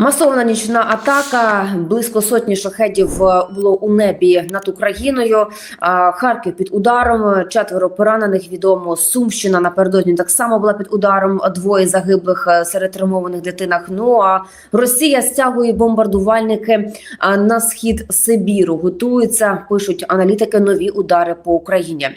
Масована нічна атака. Близько сотні шахедів е, було у небі над Україною. Харків під ударом. Четверо поранених. Відомо Сумщина напередодні так само була під ударом. Двоє загиблих е, серед травмованих дитинах. Ну а Росія стягує бомбардувальники на схід Сибіру. Готуються, пишуть аналітики. Нові удари по Україні.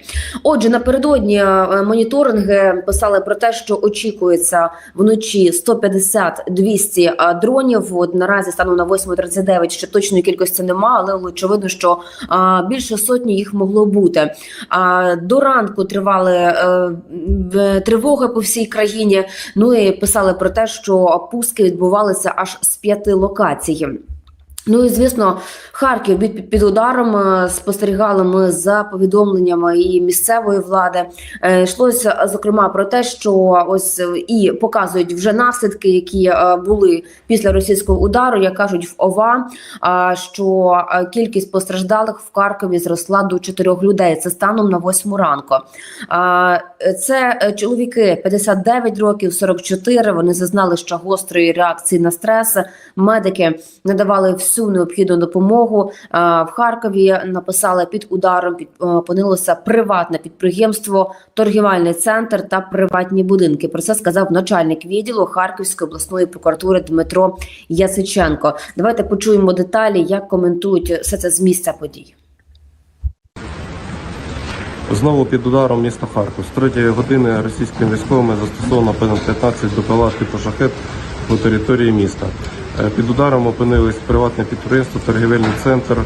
Отже, напередодні е, моніторинги писали про те, що очікується вночі 150-200 дронів. От наразі станом на 8.39 ще точної кількості нема, але очевидно, що а, більше сотні їх могло бути. А до ранку тривали а, тривоги по всій країні. Ну і писали про те, що пуски відбувалися аж з п'яти локацій. Ну і звісно, Харків під, під ударом е, спостерігали ми за повідомленнями і місцевої влади. Е, Йшлося зокрема про те, що ось е, і показують вже наслідки, які були після російського удару. Як кажуть в ОВА, що кількість постраждалих в Харкові зросла до чотирьох людей. Це станом на восьму ранку. Це чоловіки 59 років, 44. Вони зазнали ще гострої реакції на стрес. Медики надавали всю необхідну допомогу. В Харкові написали під ударом під е, приватне підприємство, торгівельний центр та приватні будинки. Про це сказав начальник відділу Харківської обласної прокуратури Дмитро Ясиченко. Давайте почуємо деталі, як коментують все це з місця подій. Знову під ударом міста Харків. З третьої години російськими військовими застосовано ПН-15 БПЛА типу шахет по території міста. Е, Під ударом опинились приватне підприємство, торгівельний центр, е,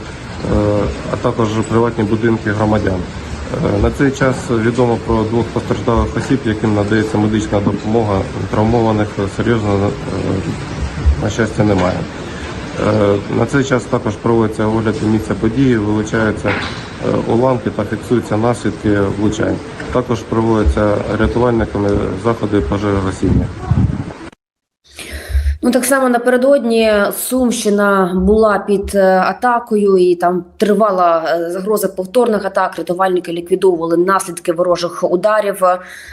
а також приватні будинки громадян. Е, На цей час відомо про двох постраждалих осіб, яким надається медична допомога. Травмованих серйозно, на щастя, немає. На цей час також проводиться огляд місця події, вилучаються уламки та фіксуються наслідки влучань. Також проводяться рятувальниками заходи пожежогасіння. Ну так само напередодні Сумщина була під е, атакою, і там тривала е, загроза повторних атак. Рятувальники ліквідовували наслідки ворожих ударів.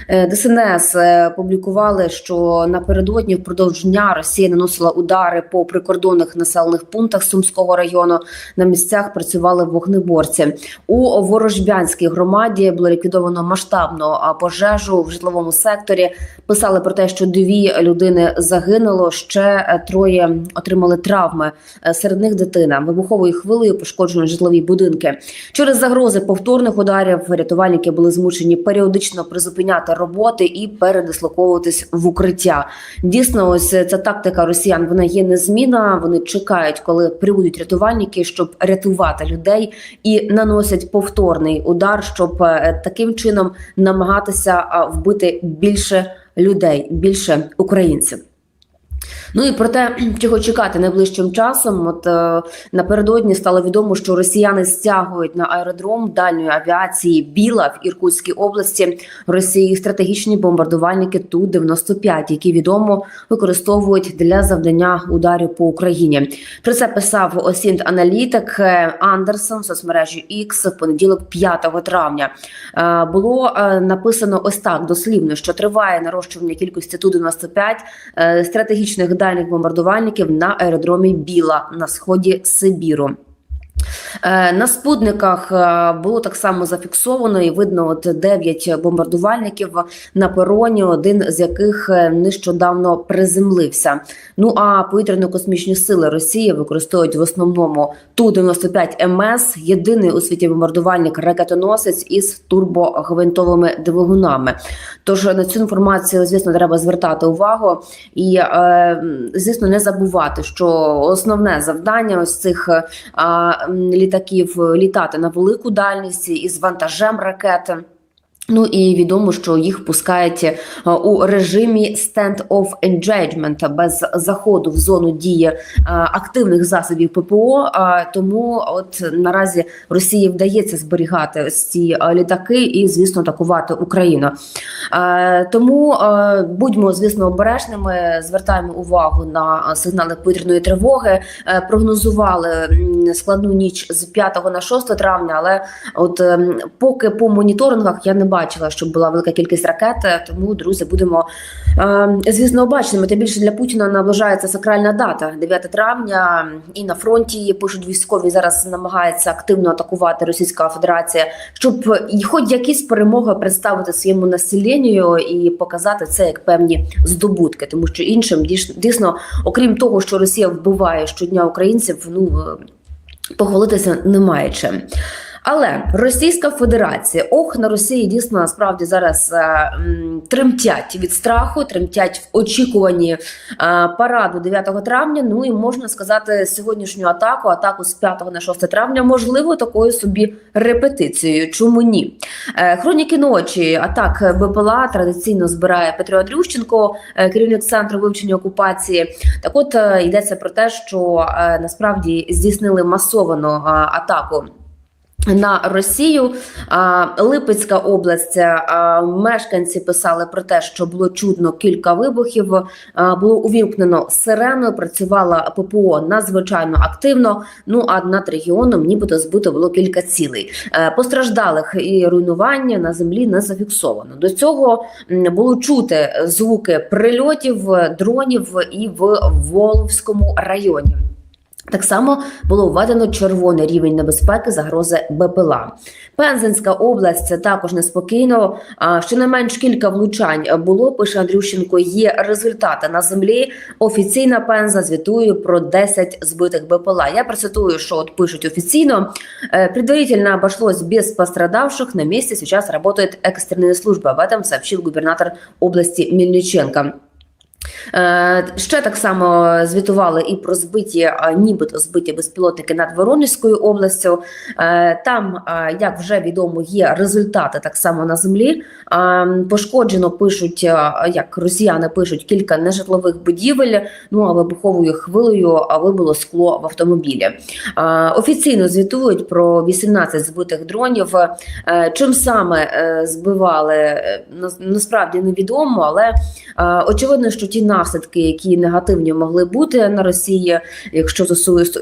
Е, ДСНС публікували, що напередодні впродовж дня Росія наносила удари по прикордонних населених пунктах Сумського району. На місцях працювали вогнеборці. У Ворожбянській громаді було ліквідовано масштабну пожежу в житловому секторі. Писали про те, що дві людини загинуло. Ще е, троє отримали травми. Е, Серед них дитина вибуховою хвилею пошкоджено житлові будинки. Через загрози повторних ударів рятувальники були змушені періодично призупиняти роботи і передислоковуватись в укриття. Дійсно, ось ця тактика росіян вона є незмінна. Вони чекають, коли прибудуть рятувальники, щоб рятувати людей, і наносять повторний удар, щоб е, таким чином намагатися вбити більше людей, більше українців. Ну і про те, чого чекати найближчим часом. От е, напередодні стало відомо, що росіяни стягують на аеродром дальньої авіації Біла в Іркутській області Росії стратегічні бомбардувальники Ту 95 які відомо використовують для завдання ударів по Україні. Про це писав осінт аналітик е, Андерсон в соцмережі X в понеділок, 5 травня. Е, Було е, написано ось так дослівно, що триває нарощування кількості Ту 95 е, стратегічних дальніх бомбардувальників на аеродромі Біла на сході Сибіру. Е, На спутниках е, було так само зафіксовано і видно от 9 бомбардувальників на пероні, один з яких е, нещодавно приземлився. Ну а повітряно-космічні сили Росії використовують в основному Ту-95 МС, єдиний у світі бомбардувальник ракетоносець із турбогвинтовими двигунами. Тож на цю інформацію, звісно, треба звертати увагу і, звісно, не забувати, що основне завдання ось цих літаків літати на велику дальність із вантажем ракети. Ну і відомо, що їх пускають е, у режимі stand-off engagement, без заходу в зону дії е, активних засобів ППО. Е, Тому от наразі Росії вдається зберігати ось ці літаки і, звісно, атакувати Україну. Тому будьмо, звісно, обережними. Звертаємо увагу на сигнали повітряної тривоги. Прогнозували складну ніч з 5 на 6 травня, але от ем, поки по моніторингах я не бачила, щоб була велика кількість ракет. Тому, друзі, будемо е, звісно обачними. Тим більше для Путіна наближається сакральна дата 9 травня. І на фронті пишуть військові зараз намагаються активно атакувати Російська Федерація, щоб хоч якісь перемоги представити своєму населенню і показати це як певні здобутки, тому що іншим дійсно, окрім того, що Росія вбиває щодня українців, ну е, похвалитися немає чим. Але Російська Федерація, ох, на Росії дійсно насправді зараз е, тремтять від страху, тремтять в очікуванні е, параду 9 травня. Ну і можна сказати, сьогоднішню атаку, атаку з 5 на 6 травня, можливо, такою собі репетицією. Чому ні? Е, Хроніки ночі атак БПЛА традиційно збирає Петро Андрющенко, е, керівник центру вивчення окупації. Так, от е, йдеться про те, що е, насправді здійснили масовану е, атаку. На Росію Липецька область мешканці писали про те, що було чутно кілька вибухів. Було увімкнено сирену, працювала ППО надзвичайно активно. Ну а над регіоном, нібито збито було кілька цілей. Е, Постраждалих і руйнування на землі не зафіксовано. До цього було чути звуки прильотів дронів і в Воловському районі. Так само було введено червоний рівень небезпеки загрози БПЛА. Пензенська область це також неспокійно. А щонайменш кілька влучань було. Пише Андрющенко. Є результати на землі. Офіційна пенза звітує про 10 збитих БПЛА. Я процитую, що от пишуть офіційно. Е, Предварительно обошлось без пострадавших. На месте сейчас работает экстренная служба. Об этом сообщил губернатор области Мельниченко. Е, Ще так само звітували і про збиті, а, нібито збиті безпілотники над Воронезькою областю. Е, Там, як вже відомо, є результати так само на землі. Пошкоджено пишуть, як росіяни пишуть, кілька нежитлових будівель. Ну а вибуховою хвилею вибило скло в автомобілі. Офіційно звітують про 18 збитих дронів. Е, Чим саме е, збивали, е, насправді невідомо, але е, очевидно, що ті наслідки, які негативні могли бути на Росії, якщо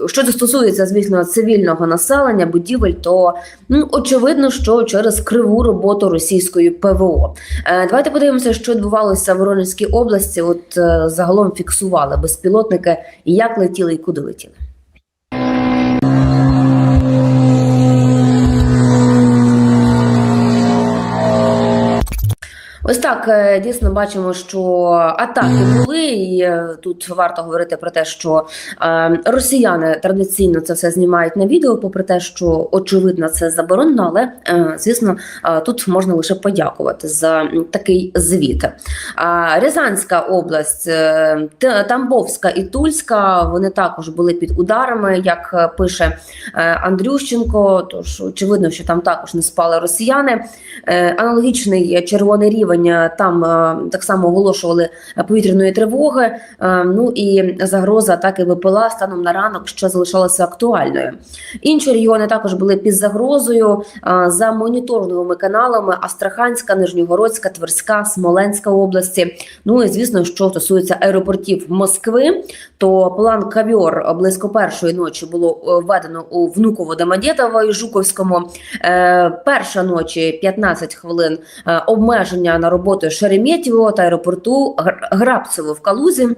що стосується, звісно, цивільного населення, будівель, то ну очевидно, що через криву роботу російської ПВО. Е, Давайте подивимося, що відбувалося в Воронезькій області. От е, загалом фіксували безпілотники, як летіли і куди летіли. Ось так е, дійсно бачимо, що атаки були, і е, тут варто говорити про те, що е, росіяни традиційно це все знімають на відео, попри те, що очевидно це заборонено, але звісно тут можна лише подякувати за такий звіт. Рязанська область, Тамбовська і Тульська вони також були під ударами, як пише Андрющенко. Тож очевидно, що там також не спали росіяни. Аналогічний червоний рівень е, там е, так само оголошували повітряної тривоги. Е, Ну і загроза атаки ВПЛА станом на ранок ще залишалася актуальною. Інші регіони також були під загрозою е, за моніторинговими каналами Астраханська, Нижньогородська, Тверська, Смоленська області. Ну і звісно, що стосується аеропортів Москви, то план кавьор близько першої ночі було введено у Внуково Домодєдово і Жуковському. Перша ночі 15 хвилин обмеження на роботу Шереметьєво та аеропорту Грабцево в Калузі.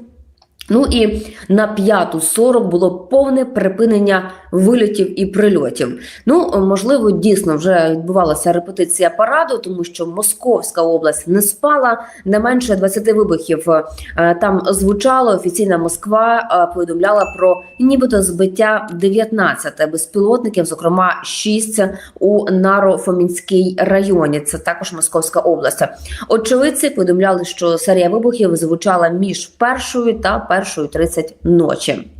Ну і на п'яту 40 було повне припинення вильотів і прильотів. Ну, можливо, дійсно вже відбувалася репетиція параду, тому що Московська область не спала. Не менше 20 вибухів е, там звучало. Офіційна Москва е, повідомляла про нібито збиття 19 безпілотників, зокрема 6 у Наро-Фомінській районі. Це також Московська область. Очевидці повідомляли, що серія вибухів звучала між першою та першою 30 ночі.